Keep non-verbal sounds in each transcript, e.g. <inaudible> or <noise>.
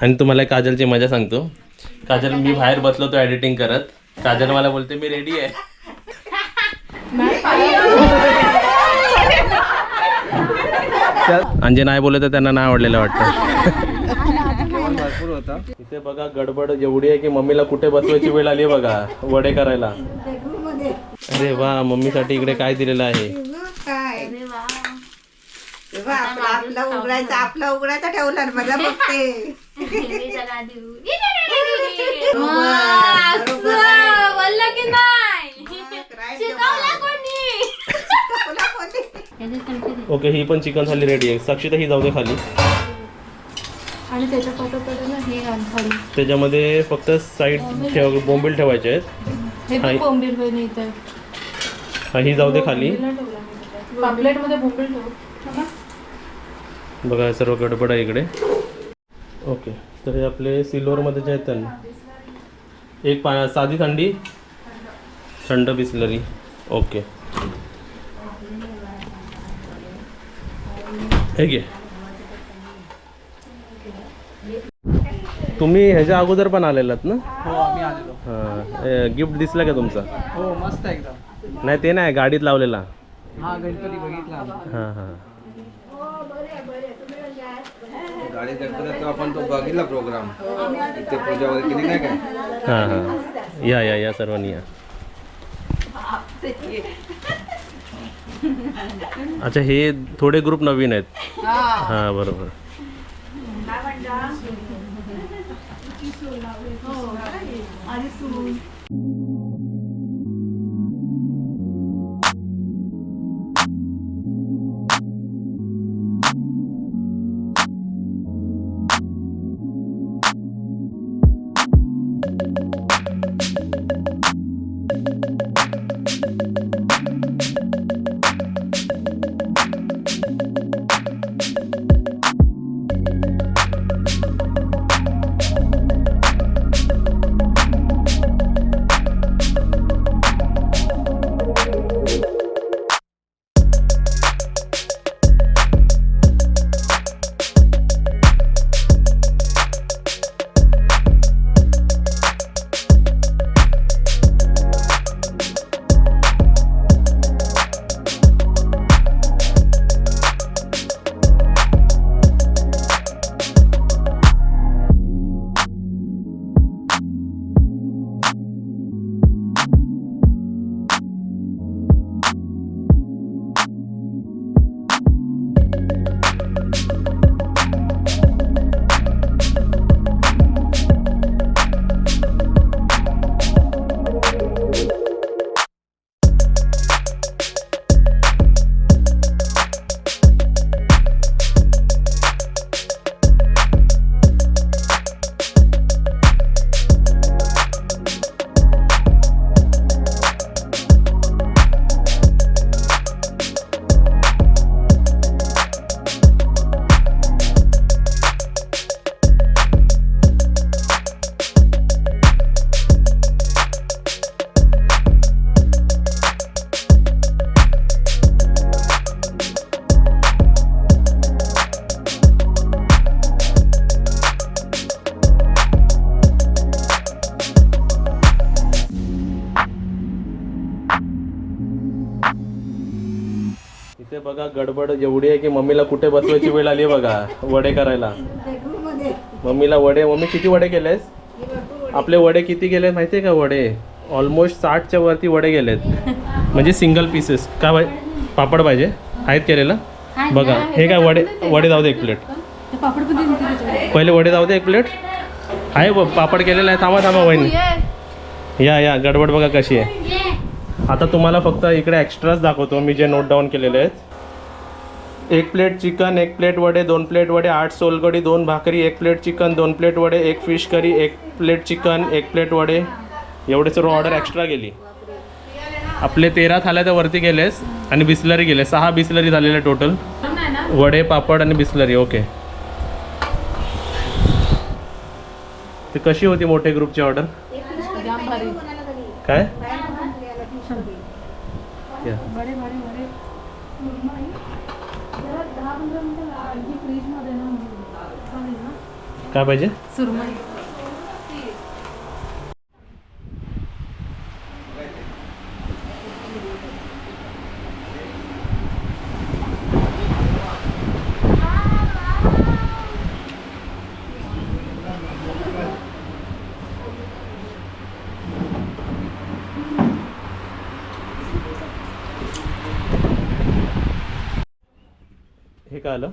आणि तुम्हाला एक काजलची मजा सांगतो. काजल मी बाहेर बसलो तो एडिटिंग करत. काजल मला बोलते मी रेडी आहे. <laughs> आणि जे नाही बोलत त्यांना नाही आवडलेलं वाटतं. भरपूर होता. इथे बघा गडबड एवढी आहे की मम्मीला कुठे बसवायची वेळ आली बघा वडे करायला. अरे वा मम्मीसाठी इकडे काय दिलेलं आहे? तेव्हा आपला आपला उघडायचा आपला उघडायचा ठेवला ना मला बघते. <laughs> बोललं की नाही. Right शिकवलं कोणी? तुला कोणी? ओके ही पण चिकन थाली रेडी आहे. साक्षी ही जाऊ दे खाली. आणि त्याच्या पाठोपाठ ना हे घाल खाली त्याच्यामध्ये फक्त साईड ठेव बोंबील ठेवायचे आहेत हे हाय. पण बोंबील पण इथं हा, ही जाऊ दे खाली पापलेटमध्ये बोंबील ठेव बघा सर्व गडबड आहे इकडे. ओके तर हे आपले सिल्वरमध्ये जे आहेत ना एक पा साधी थंडी थंड बिस्लरी. ओके. हे घे. तुम्ही ह्याच्या अगोदर पण आलेलात ना? हो आम्ही आलेलो. हां. गिफ्ट दिसला का तुमचा? हो मस्त एकदम. नाही ते नाही गाडीत लावलेला. हा गणपती बघितला. हां हां. आपण तो बघितला प्रोग्राम इथे पूजा वगैरे केली नाही काय? हां हां. या या या सर्वांनी या. अच्छा हे थोडे ग्रुप नवीन आहेत. हां बरोबर. इथे गडबड एवढी आहे की मम्मीला कुठे बसवायची वेळ आली बघा वडे करायला. मम्मीला वडे मम्मी किती वडे केलेस? आपले वडे किती गेले माहिती आहे का वडे? ऑलमोस्ट साठच्या वरती वडे गेलेत. म्हणजे सिंगल पीसेस का पाहि- पापड पाहिजे? आहेत केलेलं? बघा हे काय वडे वडे जाऊ दे एक प्लेट. पहिले वडे जाऊ दे एक प्लेट आहे ब- पापड केलेला आहे. थांबा थांबा वहिनी. या. या गडबड बघा कशी आहे. आता तुम्हाला फक्त इकडे एक्स्ट्राच दाखवतो. मी जे नोट डाऊन केलेले आहेत. एक प्लेट चिकन एक प्लेट वडे दोन प्लेट वडे आठ सोलकडी दोन भाकरी एक प्लेट चिकन दोन प्लेट वडे एक फिश करी एक प्लेट चिकन एक प्लेट वडे. एवढे सर्व ऑर्डर एक्स्ट्रा गेली. आपले तेरा थाल्या त्या वरती गेलेस आणि बिस्लरी गेले सहा बिस्लरी झालेले टोटल वडे पापड आणि बिस्लरी. ओके ते कशी होती मोठे ग्रुपची ऑर्डर काय या. बडे बडे बडे जरा दहा पंधरा मिनिटं आणखी फ्रीजमध्ये ना चालेल ना काय पाहिजे? सुरमई हे काय आलं?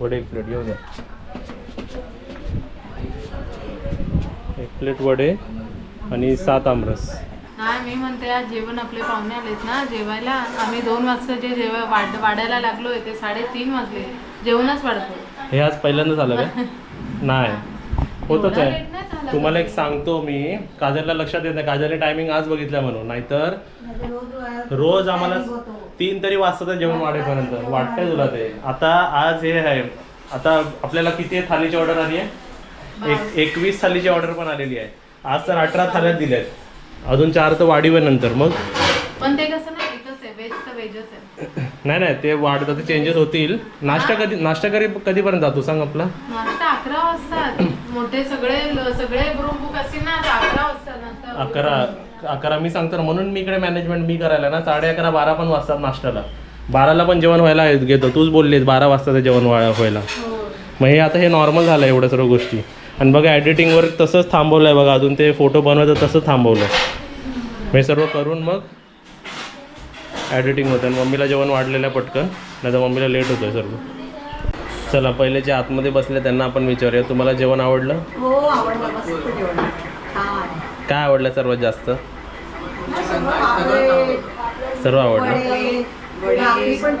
वडे एक प्लेट घेऊन द्या एक प्लेट वडे आणि सात आमरस. नाही मी म्हणते आज जेवण आपले पाहुणे आलेत ना जेवायला. आम्ही दोन वाजता जे जेव्हा वाढ वाढायला लागलोय ते साडेतीन वाजले. जेवणच वाढतो हे आज पहिल्यांदा झालं काय <laughs> नाही. होतच आहे. तुम्हाला एक सांगतो मी. काजलला लक्षात येत नाही. काजलने टायमिंग आज बघितलं म्हणून. नाहीतर रोज आम्हाला तीन तरी वाजता जेवण वाढेपर्यंत. वाटतंय तुला ते. आता आज हे आहे. आता आपल्याला किती थालीची ऑर्डर आली आहे? एक एकवीस थालीची ऑर्डर पण आलेली आहे. आज तर अठरा थाल्या दिल्या आहेत अजून चार तर वाढीव नंतर मग? पण ते कसं नाही एकच आहे व्हेज तर व्हेजच आहे. नाही नाही ते वाढतात ते चेंजेस होतील. नाश्ता कधी नाश्ता कधी कधीपर्यंत जातो सांग आपला? नाश्ता अकरा वाजता. मोठे सगळे सगळे ग्रुप बुक असतील ना तर अकरा वाजता नाश्ता अकरा अकरा मी सांगतो म्हणून मी इकडे मॅनेजमेंट मी करायला ना साडे अकरा बारा पण वाजतात नाश्त्याला. बाराला पण जेवण व्हायला घेतो तूच बोललीस बारा वाजता जेवण व्हा- व्हायला. मग हे आता हे नॉर्मल झालं एवढ्या सर्व गोष्टी. आणि बघा एडिटिंगवर तसंच थांबवलं आहे बघा अजून ते फोटो बनवायचं तसंच थांबवलं हे सर्व करून मग एडिटिंग होतं आणि मम्मीला जेवण वाढलेलं आहे पटकन नाही तर मम्मीला लेट होतं सर्व. चला पहिले जे आतमध्ये बसले त्यांना आपण विचारूया. तुम्हाला जेवण आवडलं? हो आवडलं. मस्त जेवण. छान. काय आवडलं सर्वात जास्त? सर्व आवडलं. पण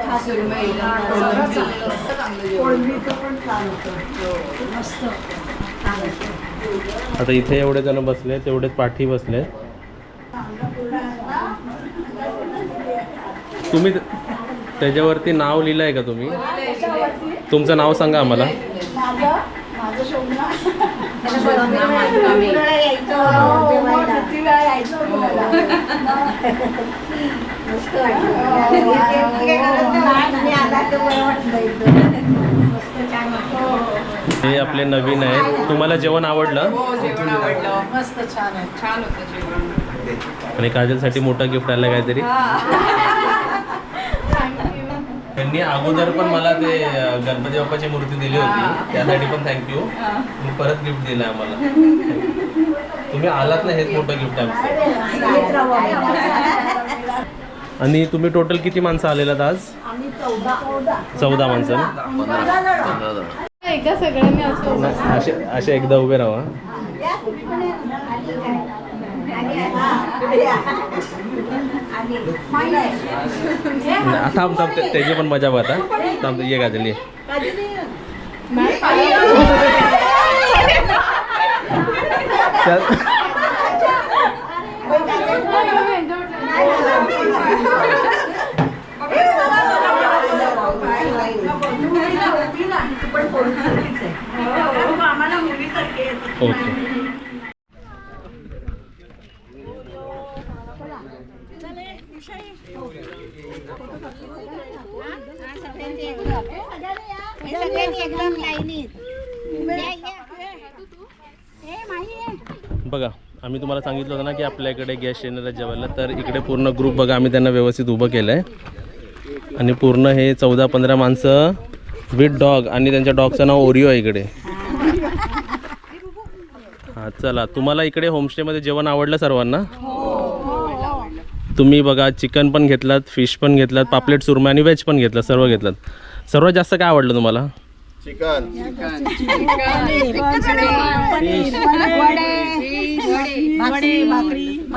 आता इथे एवढे जण बसले तेवढेच पाठी बसले. तुम्ही त- त्याच्यावरती नाव लिहिलं आहे का तुम्ही? तुमचं नाव सांगा आम्हाला. हे आपले नवीन आहेत तुम्हाला जेवण आवडलं? जेवण आवडलं. मस्त छान आहे. छान होतं जेवण. आणि काजलसाठी मोठं गिफ्ट आलं काहीतरी? त्यांनी अगोदर पण मला ते गणपती बाप्पाची मूर्ती दिली होती. त्यासाठी पण थँक्यू तुम्ही परत गिफ्ट दिलं आम्हाला. तुम्ही आलात ना हेच मोठं गिफ्ट आहे आमचं. आणि तुम्ही टोटल किती माणसं आलेलात आज? चौदा. माणसं सगळ्यांनी असं एकदा उभे राहा थांब थांब त्या- त्याची पण मजा बघा थांब ये गाजल ये ओके एकदम लाईनीत बघा आम्ही तुम्हाला सांगितलं होतं ना की आपल्याकडे गॅस येणार जेवायला तर इकडे पूर्ण ग्रुप बघा आम्ही त्यांना व्यवस्थित उभं केलं आहे आणि पूर्ण हे चौदा पंधरा माणसं विथ डॉग आणि त्यांच्या डॉगचं नाव ओरिओ आहे इकडे. हां चला तुम्हाला इकडे होमस्टेमध्ये जेवण आवडलं सर्वांना? तुम्ही बघा चिकन पण घेतलात फिश पण घेतलात पापलेट सुरमई आणि व्हेज पण घेतलं सर्व घेतलात. सर्वात जास्त काय आवडलं तुम्हाला?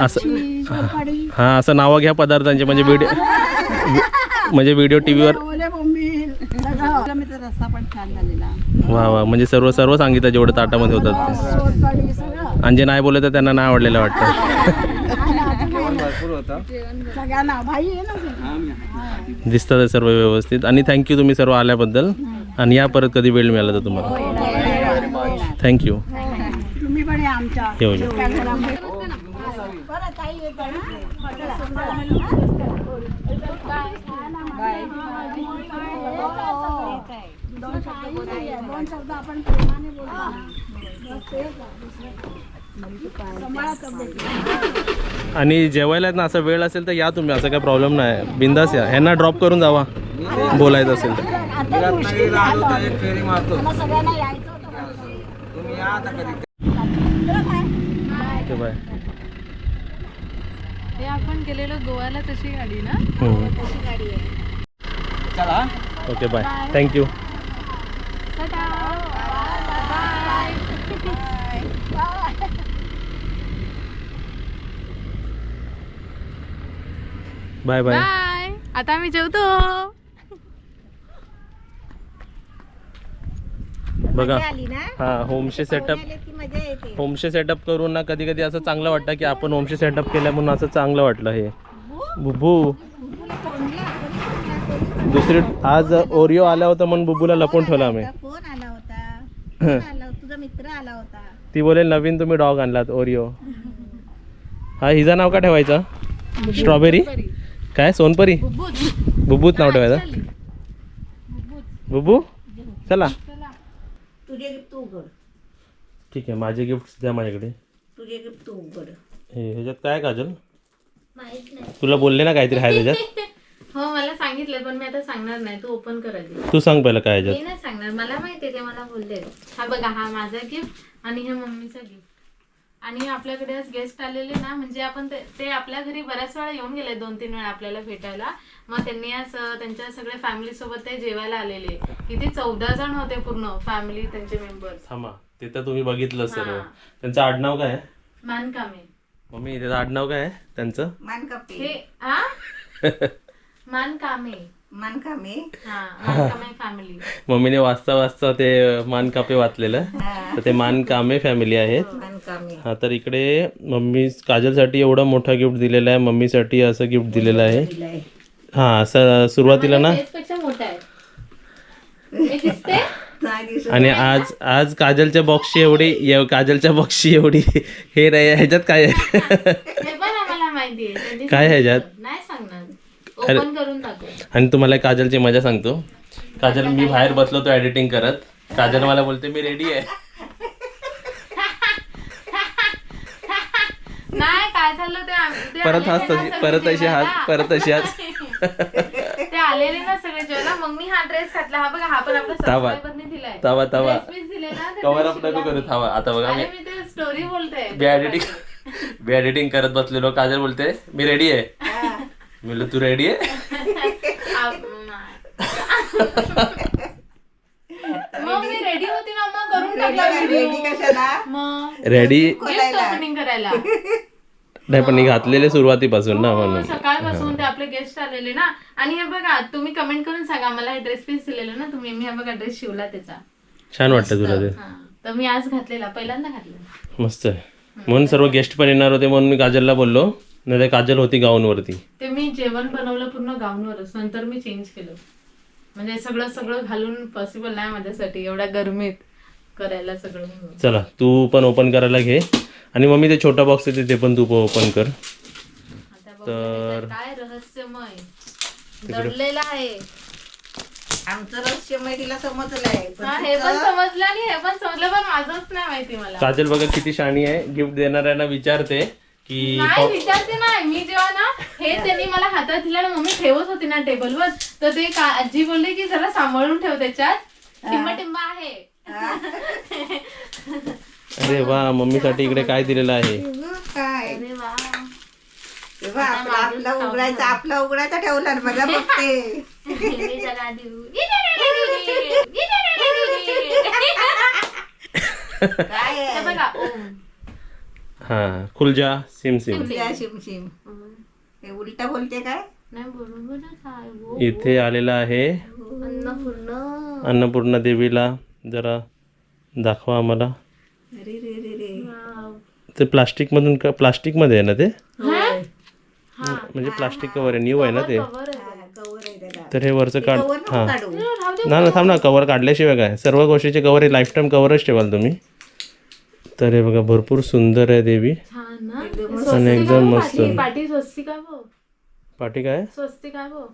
असं हां असं नावं घ्या पदार्थांचे म्हणजे व्हिडिओ म्हणजे व्हिडिओ टी व्हीवर वा वा. म्हणजे सर्व सर्व सांगितलं जेवढं ताटामध्ये होतात ते. आणि जे नाही बोलत त्यांना नाही आवडलेलं वाटतं. दिसतात आहे सर्व व्यवस्थित. आणि थँक्यू तुम्ही सर्व आल्याबद्दल. आणि या परत कधी वेळ मिळाला तर तुम्हाला. थँक्यू तुम्ही पण या आमच्या. येऊ या. बरं ताई येत आहे? आणि जेवायला ना असं वेळ असेल तर या तुम्ही असं काय प्रॉब्लेम नाही. बिंदास या. ह्यांना ड्रॉप करून जावा. बोलायचं असेल तर. बाय हे आपण गेलेलो गोव्याला तशी गाडी ना? हम्म. चला. Okay bye thank you bye bye bye आता आम्ही जेवतो. बघा. आली ना? हा होमस्टे सेटअप आले की मजा येते. होमस्टे सेटअप करून ना कधी कधी असं चांगलं वाटतं की आपण होमस्टे सेटअप केलं म्हणून असं चांगलं वाटलं हे. बुबू? दुसरी आज ओरिओ आला होता म्हणून बुबूला लपून ठेवला आम्ही. फोन आला होता. फोन आला तुझा मित्र आला होता. ती बोले नवीन तुम्ही डॉग आणलात ओरिओ. हा हिचं नाव का ठेवायचं? स्ट्रॉबेरी? काय सोनपरी? बुबूच. नाव ठेवायचं? बुबू? चला. तुझे गिफ्ट तू उघड. ठीक आहे माझे गिफ्ट द्या माझ्याकडे. तुझे गिफ्ट तू उघड. हे ह्याच्यात काय काजल तुला बोलले ना काहीतरी आहे त्याच्यात? हो मला सांगितलं पण मी आता सांगणार नाही. तू ओपन कर आधी. तू सांग पहिलं काय मी नाही सांगणार. मला माहितीये ते मला बोलले. हा बघा हा माझा गिफ्ट आणि हे मम्मीचा गिफ्ट आणि आपल्याकडे आज गेस्ट आलेले ना म्हणजे आपण ते ते आपल्या घरी बऱ्याच वेळा येऊन गेले दोन तीन वेळा आपल्याला भेटायला. मग त्यांनी आज अं, त्यांच्या सगळ्या फॅमिली सोबत ते जेवायला आलेले. किती चौदा जण होते पूर्ण फॅमिली त्यांचे मेंबर्स थांबा ते तर तुम्ही बघितलं सर्व. हा. त्यांचं आडनाव काय आहे? मानकामे. मम्मी त्याचं आडनाव काय आहे? त्यांचं? मान कापे हे हा <laughs> मानकामे. मान कामे हा. मानकामे फॅमिली मम्मीने वाचता वाचता ते मान कापे वाचलेलं. तर ते मान कामे फॅमिली आहेत. मान कामे हा तर इकडे मम्मी काजलसाठी एवढं मोठं गिफ्ट दिलेलं आहे. मम्मीसाठी असं गिफ्ट दिलेलं आहे. दिलाय हा असं सुरुवातीला ना? पेक्षा मोठा आहे. मी दिसते नाही दिसत. आणि आज आज काजलच्या बॉक्सची एवढी एव- काजलच्या बॉक्सची एवढी हे नाही ह्याच्यात काय आहे? हे पण आम्हाला माहिती आहे. त्यांनी काय आहे ह्याच्यात? नाही सांगणार. आणि तुम्हाला काजलची मजा सांगतो. काजल मी बाहेर बसलो तो एडिटिंग करत. काजल मला बोलते मी रेडी आहे. नाही काय झालं ते आम- ते परत हाच तशी परत अशी हात. परत अशी हात ते आलेले ना सगळे जेवायला. मग मी हा ड्रेस घातला. हा बघा हा पण. सबस्क्रायबरने दिलाय. दिले ना ते कवर अप नको करू. थांबा. आता बघा मी अरे मी ते स्टोरी बोलते. बी एडिटिंग बी एडिटिंग करत बसलेलो. काजल बोलते मी रेडी आहे. मी म्हणलं तू रेडी आहे मग मी रेडी होती ना मग करून टाकला रेडी व्हिडिओ कशाला? मग रेडी गिफ्ट ओपनिंग करायला. नाही पण घातलेले सुरुवातीपासून ना हो, म्हणून. सकाळपासून ते आपले गेस्ट आलेले ना. आणि हे बघा तुम्ही कमेंट करून सांगा मला हे ड्रेस पीस दिलेलं ना तुम्ही. मी हा बघा ड्रेस शिवला त्याचा. छान वाटतं तुला ते. हा. तर मी आज घातलेला पहिल्यांदा घातलेला. मस्त आहे. म्हणून सर्व गेस्ट पण येणार होते म्हणून मी काजलला बोललो. नाही तर काजल होती गाऊनवरती. ते मी जेवण बनवलं पूर्ण गाऊनवरच. नंतर मी चेंज केलं. म्हणजे सगळं सगळं घालून पॉसिबल नाही माझ्यासाठी. एवढ्या गरमीत करायला सगळं. चला तू पण ओपन करायला घे. आणि मम्मी ते छोटा बॉक्स येते ते पण तू ओपन कर. त्याच्यात काय रहस्यमय? दडलेलं आहे. आमचं रहस्यमय तिला समजलंय पण हा, हे पण समजलं आणि हे पण समजलं पण माझंच नाही माहिती मला. काजल बघा किती शाणी आहे. गिफ्ट देणाऱ्यांना विचारते. की नाही विचारते नाही. मी जेव्हा ना हे त्यांनी मला हातात दिलं ना मम्मी ठेवत होती ना टेबलवर तर ते का- आजी बोलले की जरा सांभाळून ठेव त्याच्यात. टिंबा टिंबा आहे. अरे वा मम्मीसाठी इकडे काय दिलेलं आहे? काय? अरे वा. तेव्हा आपला आपला उघडायचा आपला उघडायचा ठेवला ना बघा बघते. मी जरा देऊ. <laughs> काय? हे आहे बघा ओम. हा खुलजा सिम सिम शिमशिम हे उलटा बोलते काय? नाही बरोबरच आहे हो. इथे आलेला आहे अन्नपूर्ण. अन्नपूर्णा देवीला. जरा दाखवा आम्हाला. अरे रे रे रे. वाव. ते प्लास्टिकमधून का प्लास्टिकमध्ये आहे ना ते? हा? म्हणजे प्लास्टिक कवर आहे न्यू आहे ना ते? कवर आहे. हा, कवर आहे त्याला. तर हे वरचं काढ कवर हां. काढू. ना ना थांब ना कवर काढल्याशिवाय काय? सर्व गोष्टीचे कवर आहे लाईफ टाईम कवरच ठेवाल तुम्ही. तर हे बघा भरपूर सुंदर आहे देवी. आणि एकदम मस्त. पाठी- पाठी स्वस्तिका पाठी काय? स्वस्ती काय बघ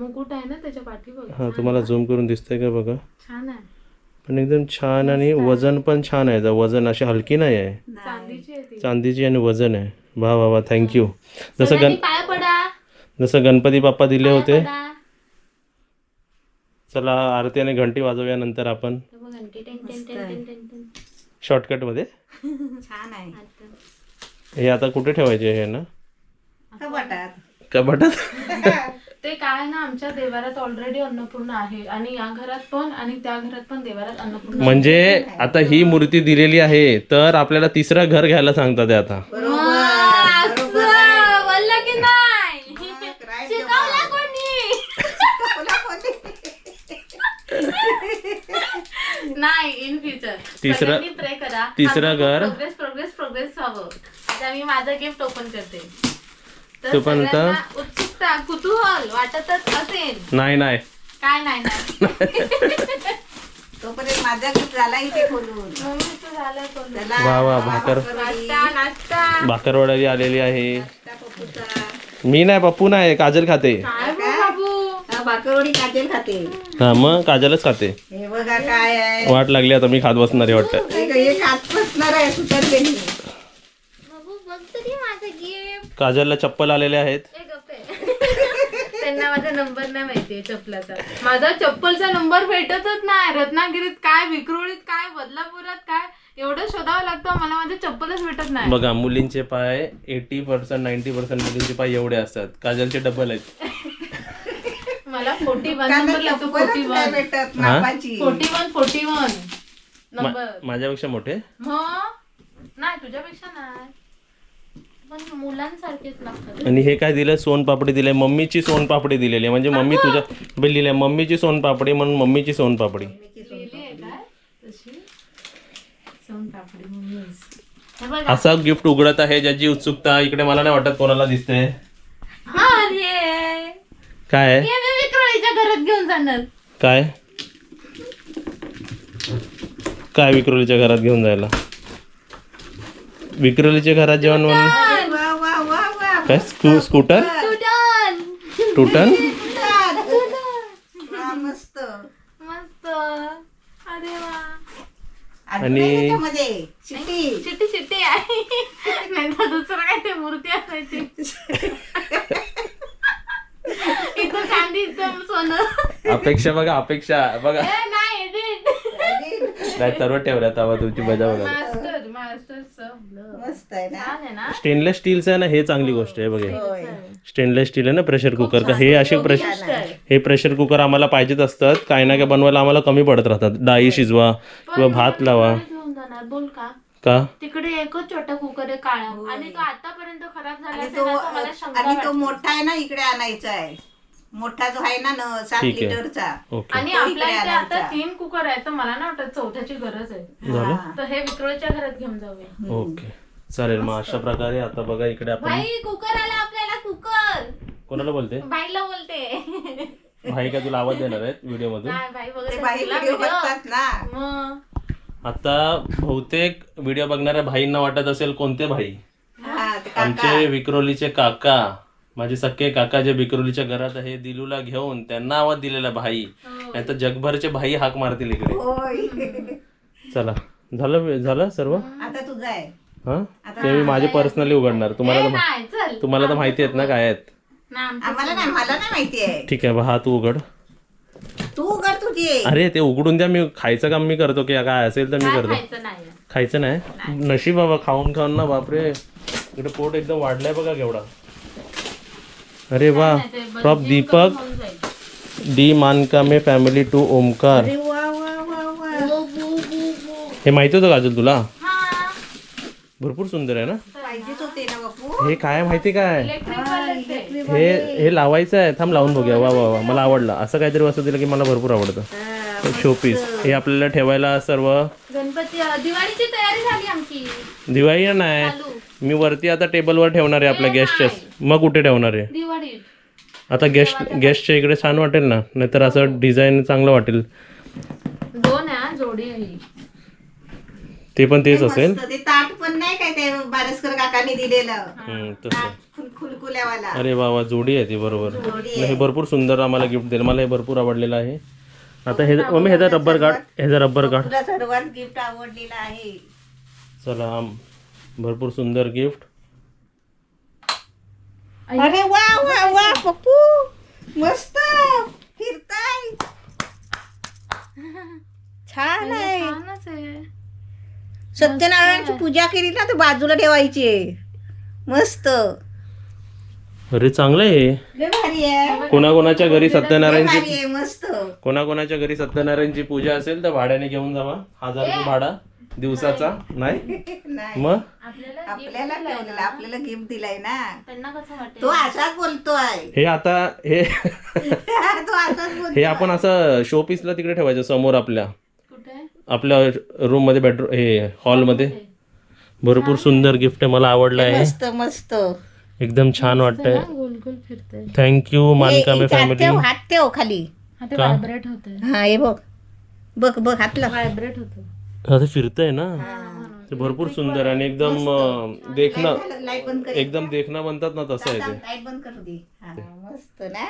मुकुट आहे ना त्याच्या पाठी बघ. हा तुम्हाला झूम करून दिसतंय का बघा? छान आहे. पण एकदम छान आणि वजन पण छान आहे. वजन अशी हलकी नाही आहे. चांदीची आहे ती. चांदीची आणि वजन आहे. वा वा वा थँक्यू जसं गण जसं गणपती बाप्पा दिले होते. चला आरती आणि घंटी वाजवूया नंतर आपण. टेन. शॉर्टकटमध्ये. छान आहे. आता. हे आता कुठे ठेवायचे हे ना? कपाटात. कपाटात? <laughs> ते काय ना आमच्या देवारात ऑलरेडी अन्नपूर्ण आहे. आणि या घरात पण आणि त्या घरात पण देवारात अन्नपूर्ण म्हणजे आता ही मूर्ती दिलेली आहे तर आपल्याला तिसरं घर घ्यायला सांगतात ते आता. बोलला की नाही right शिकवला कोणी तुला कोणी- नाही इन फ्युचर तिसरं- प्रे करा. तिसरं घर- प्रोग्रेस प्रोग्रेस प्रोग्रेस व्हावं. आता मी माझं गिफ्ट ओपन करते. तर तोपर्यंत- सगळ्यांना उत्सुकता कुतूहल वाटतच असेल. नाही नाही. काय नाही नाही. <laughs> तोपर्यंत माझा झाला इथे खोलून. झालं कोण वा वा भाकर. नाश्ता नाश्ता. भाकरवडी आलेली आहे. नाश्ता. मी नाही पप्पू नाही काजल खाते. काय? भाकरवडी काजल खाते. हा मग काजलच खाते. हे बघा काय आहे. वाट लागली आता मी खात बसणार आहे वाटतं. हे हे खात बसणार आहे सुतरलेली बाबू बघ तरी माझं गिफ्ट काजलला चप्पल आलेले आहेत. त्यांना माझा नंबर नाही माहितीये चप्पलाचा. माझा चप्पलचा नंबर भेटतच नाही. रत्नागिरीत काय विक्रोळीत काय बदलापुरात काय एवढं शोधावं लागतं. मला माझं चप्पलच भेटत नाही. बघा मुलींचे पाय एटी पर्सेंट नाईन्टी पर्सेंट मुलींचे पाय एवढे असतात. काजलचे डबल आहेत. मला फोर्टी वन फोर्टी वन. भेटत forty one forty one. Number. माझ्यापेक्षा मोठे? मग नाही तुझ्यापेक्षा नाही. पण मुलांसारखेच लागतात. आणि हे काय दिलं? सोनपापडी दिले. मम्मीची सोनपापडी दिलेली आहे. म्हणजे मम्मी तुझ्या बिल लिहिलंय मम्मीची सोनपापडी म्हणून मम्मीची सोनपापडी लिहिली आहे काय? तशी? सोन पापडी. हे बघा. असा गिफ्ट उघडत आहे ज्याची उत्सुकता इकडे मला नाही वाटत कोणाला दिसते. अरे काय? आहे? विक्रोळीच्या घरात घेऊन जाणार. काय? काय विक्रोलीच्या घरात घेऊन जायला? विक्रोलीच्या घरात जेवण म्हणून वा वा वा वा काय स्कू स्कूटर? टुटन टुटन? वा, मस्त. मस्त. अरे वा. आणि आणि- त्याच्यामध्ये शिट्टी. चिट्टी चिट्टी आहे. नाही तर दुसरं काय ते मूर्ती असायची इथं चांदी इथं सोनं अपेक्षा बघा अपेक्षा बघा. ए, नाही सर्व ठेवल्या तवा तुमची मजा बघा. मास्टर मास्टर मस्त आहे ना? छान आहे ना? स्टेनलेस स्टीलचं आहे ना हे चांगली गोष्ट आहे बघा. होय. स्टेनलेस स्टील आहे ना प्रेशर कुकर का हे असे प्रेशर हे प्रेशर कुकर आम्हाला पाहिजेच असतात. काही ना काय बनवायला आम्हाला कमी पडत राहतात. डाळी शिजवा किंवा भात लावा. घेऊन जाणार बोल का? का? तिकडे एकच छोटा कुकर आहे काळा. आणि तो आतापर्यंत खराब झाला आणि असेल तो असं मला शंका आणि तो वाटते. मोठा आहे ना इकडे आणायचा आहे. मोठा जो आहे ना न सात ठीक आहे. लिटरचा ओके. आणि तो आपल्या इकडे इथे आता आणायचा. तीन कुकर आहेत तर मला नाही वाटत चौथ्याची गरज आहे. झालं? तर हे विक्रोळीच्या घरात घेऊन जाऊया. ओके. चालेल मग अशा प्रकारे आता बघा इकडे आपण भाई कुकर आला आपल्याला कुकर! कोणाला बोलते? बाईला बोलते. भाई का तुला आवाज देणार आहेत व्हिडिओ मधून नाही बाई ते वगैरे बाई तुला व्हिडिओ video. बघतात ना. मग. आता बहुतेक व्हिडिओ बघणाऱ्या भाईंना वाटत असेल कोणते भाई? हा ते काका. आमचे विक्रोलीचे काका. माझे सख्खे काका जे विक्रोलीच्या घरात आहे दिलूला घेऊन त्यांना आवाज दिलेला भाई. नाही तर जगभरचे भाई हाक मारतील इकडे. चला. झालं झालं सर्व? आता तुझा आहे. हा? ते मी माझे पर्सनली उघडणार. तुम्हाला तर मा- नाही चल. तुम्हाला तर माहिती आहेत ना काय आहेत. नाही आमचं आम्हाला नाही मला नाही माहिती आहे. ठीक आहे बा हा तू उघड. तू उघड तुझी. अरे ते उघडून द्या मी खायचं काम मी करतो की काय असेल तर मी करतो. खायचं नाही खायचं नाही? नशीब बाबा खाऊन खाऊन ना बापरे. इकडे पोट एकदम वाढलाय बघा केवढा. अरे वा जीव Deepak. D Mankame family to Omkar. हे माहिती होतं काजल तुला? हा. भरपूर सुंदर आहे ना? हे काय माहिती काय. हे हे लावायचं आहे. थांब लावून बघूया. वा वा वा मला आवडलं. असं काहीतरी वस्तू दिलं की मला भरपूर आवडतं. शोपीस हे आपल्याला ठेवायला सर्व गणपती दिवाळीची तयारी झाली आमची. दिवाळी नाही. मी वरती आता टेबलवर ठेवणार आहे आपल्या गेस्टच्या मग कुठे ठेवणार आहे? दिवाळी. आता गेस्ट गेस्टच्या इकडे छान वाटेल ना नाहीतर असं डिझाईन चांगलं वाटेल. दोन आहे हा, जोडी आहे ही. ते पण तेच असेल मस्त. ते ताट पण नाही काय ते बारसकर काकांनी दिलेलं. हम्म, तसं. खुलखुल्यावाला अरे वा वा जोडी आहे ती बरोबर. हे भरपूर सुंदर आम्हाला गिफ्ट दिलं मला हे भरपूर आवडलेलं आहे. आता हे मम्मी ह्याचा रब्बर काढ ह्याचा रब्बर काढ. तुला सर्वात गिफ्ट आवडलेलं आहे. चला आम- भरपूर सुंदर गिफ्ट. अरे वा वा वा पप्पू. मस्त. फिरताय. छान आहे. छानच आहे. सत्यनारायणची पूजा केली ना तर बाजूला ठेवायची मस्त. अरे चांगलं आहे लय भारी आहे. कोणाकोणाच्या घरी सत्यनारायणची भारी आहे मस्त. कोणाकोणाच्या घरी सत्यनारायणची पूजा असेल तर भाड्याने घेऊन जावा. हजार रुपये भाडा. दिवसाचा? नाही? <laughs> नाही. मग? आपल्याला आपल्याला ठेवलेलं आपल्याला गिफ्ट दिलाय ना. त्यांना कसं वाटेल? तो असाच बोलतोय. हे आता हे <laughs> तो असाच बोलतोय. हे आपण असं शो पीसला तिकडे ठेवायचं समोर आपल्या. कुठे? आपल्या रूममध्ये बेडरूम हे हॉलमध्ये भरपूर सुंदर गिफ्ट आहे मला आवडलं आहे. मस्त मस्त. एकदम छान वाटतंय. गोल गोल फिरते थँक्यू मानकामे हे हात फॅमिली ठेव हात ठेव खाली. हा ते का? व्हायब्रेट होते हा हे बघ. बघ बघ हातला व्हायब्रेट होतं आता फिरतंय ना? ते भरपूर सुंदर आणि एकदम देखणं एकदम देखणं म्हणतात ना तसं आहे ते. लाइट बंद करू दे. हा, मस्त ना?